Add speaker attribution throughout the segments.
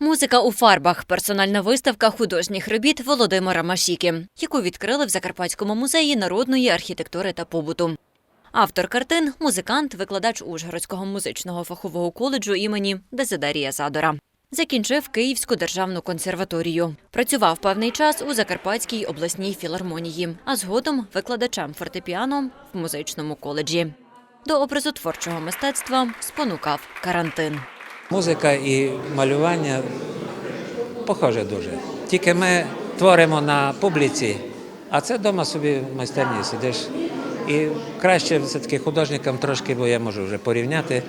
Speaker 1: Музика у фарбах персональна виставка художніх робіт Володимира Машіки, яку відкрили в Закарпатському музеї народної архітектури та побуту. Автор картин музикант, викладач Ужгородського музичного фахового коледжу імені Дезидерія Задора. Закінчив Київську державну консерваторію. Працював певний час у Закарпатській обласній філармонії, а згодом викладачем фортепіано в музичному коледжі. До образотворчого мистецтва спонукав карантин.
Speaker 2: Музика і малювання похоже дуже. Тільки ми творимо на публіці, а це вдома собі в майстерні сидиш. І краще все-таки художникам трошки, бо я можу вже порівняти.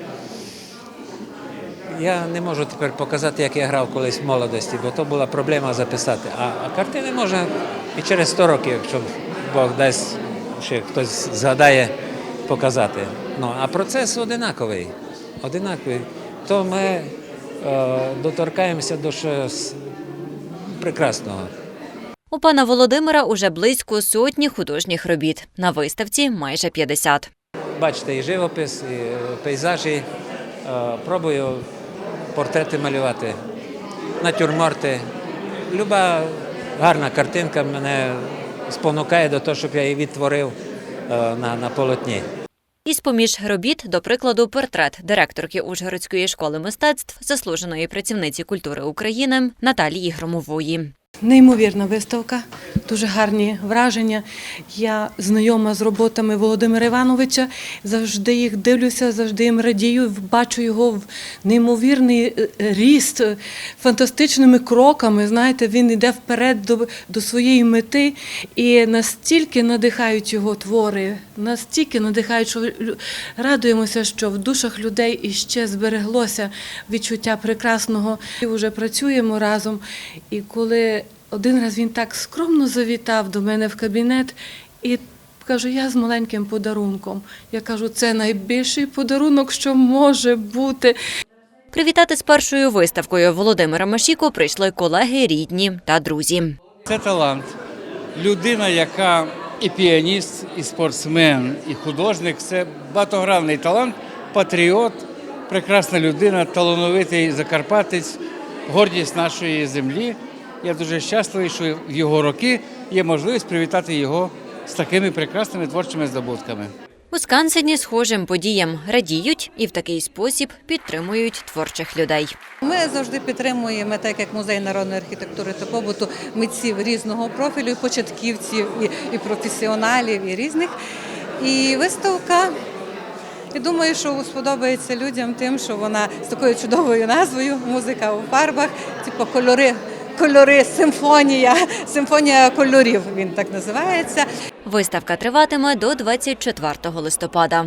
Speaker 2: Я не можу тепер показати, як я грав колись в молодості, бо то була проблема записати. А, а картини можна і через 100 років, якщо Бог дасть, ще хтось згадає показати. Ну, а процес одинаковий. одинаковий. То ми е, доторкаємося до щось прекрасного.
Speaker 1: У пана Володимира уже близько сотні художніх робіт. На виставці майже 50.
Speaker 2: Бачите, і живопис, і е, пейзажі. Е, Пробую портрети малювати, натюрморти. Люба гарна картинка мене спонукає до того, щоб я її відтворив е, на, на полотні.
Speaker 1: Із поміж робіт, до прикладу, портрет директорки Ужгородської школи мистецтв, заслуженої працівниці культури України Наталії Громової.
Speaker 3: Неймовірна виставка, дуже гарні враження. Я знайома з роботами Володимира Івановича, завжди їх дивлюся, завжди їм радію. Бачу його в неймовірний е, ріст, е, фантастичними кроками. Знаєте, він йде вперед до, до своєї мети і настільки надихають його твори, настільки надихають, що радуємося, що в душах людей іще збереглося відчуття прекрасного. І вже працюємо разом. І коли один раз він так скромно завітав до мене в кабінет і кажу, я з маленьким подарунком. Я кажу, це найбільший подарунок, що може бути.
Speaker 1: Привітати з першою виставкою Володимира Машіко прийшли колеги, рідні та друзі.
Speaker 4: Це талант. Людина, яка і піаніст, і спортсмен, і художник це багатогранний талант, патріот, прекрасна людина, талановитий закарпатець, гордість нашої землі. Я дуже щасливий, що в його роки є можливість привітати його з такими прекрасними творчими здобутками.
Speaker 1: У Скансені схожим подіям радіють і в такий спосіб підтримують творчих людей.
Speaker 5: Ми завжди підтримуємо, так як музей народної архітектури та побуту, митців різного профілю, і початківців, і, і професіоналів, і різних. І виставка. І думаю, що сподобається людям тим, що вона з такою чудовою назвою Музика у фарбах, типу кольори, кольори, симфонія, симфонія кольорів. Він так називається.
Speaker 1: Виставка триватиме до 24 листопада.